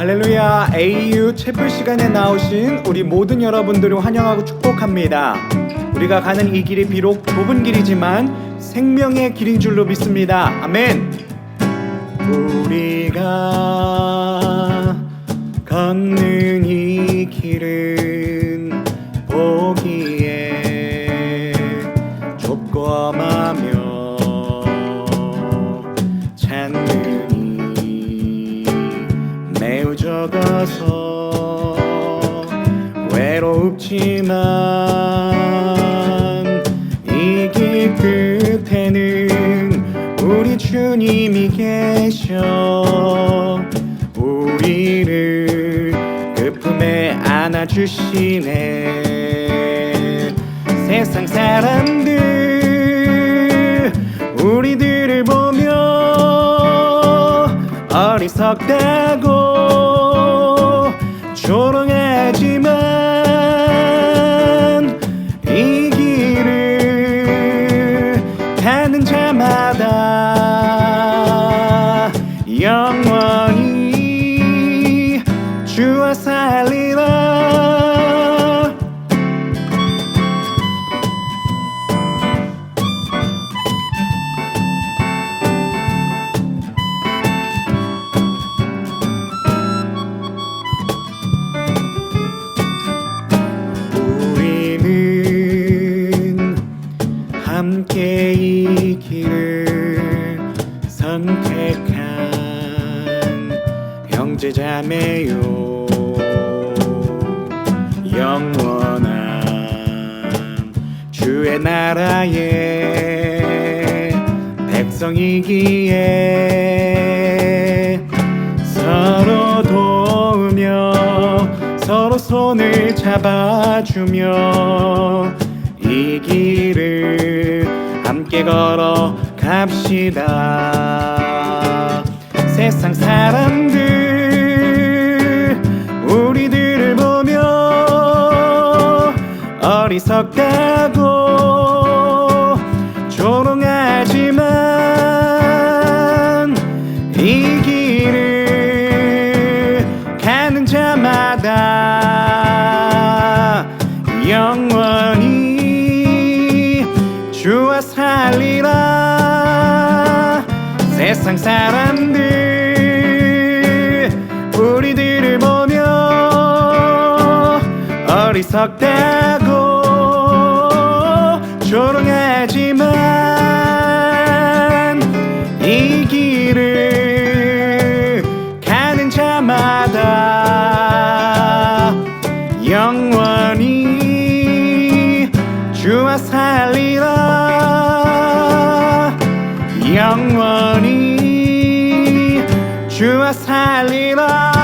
할렐루야 AU 채플 시간에 나오신 우리 모든 여러분들을 환영하고 축복합니다. 우리가 가는 이 길이 비록 좁은 길이지만 생명의 길인 줄로 믿습니다. 아멘. 우리가 걷는 이 길은 보기에 좁고 험하며 찾는이 적어서 외롭지만 이 길 끝에는 우리 주님이 계셔. 우리를 그 품에 안아주시네. 세상 사람들 우리들을 보며 어리석다고 조롱하지만 이 길을 가는 자마다 영원히 주와 살리 택한 형제자매요. 영원한 주의 나라의 백성이기에 서로 도우며 서로 손을 잡아주며 이 길을 함께 걸어 갑시다 세상 사람들 우리들을 보며 어리석다고 조롱하지만 이 길을 가는 자마다 영원히 주와 살리라. 세상 사람들 어리석다고 조롱하지만 이 길을 가는 자마다 영원히 주와 살리라 영원히 주와 살리라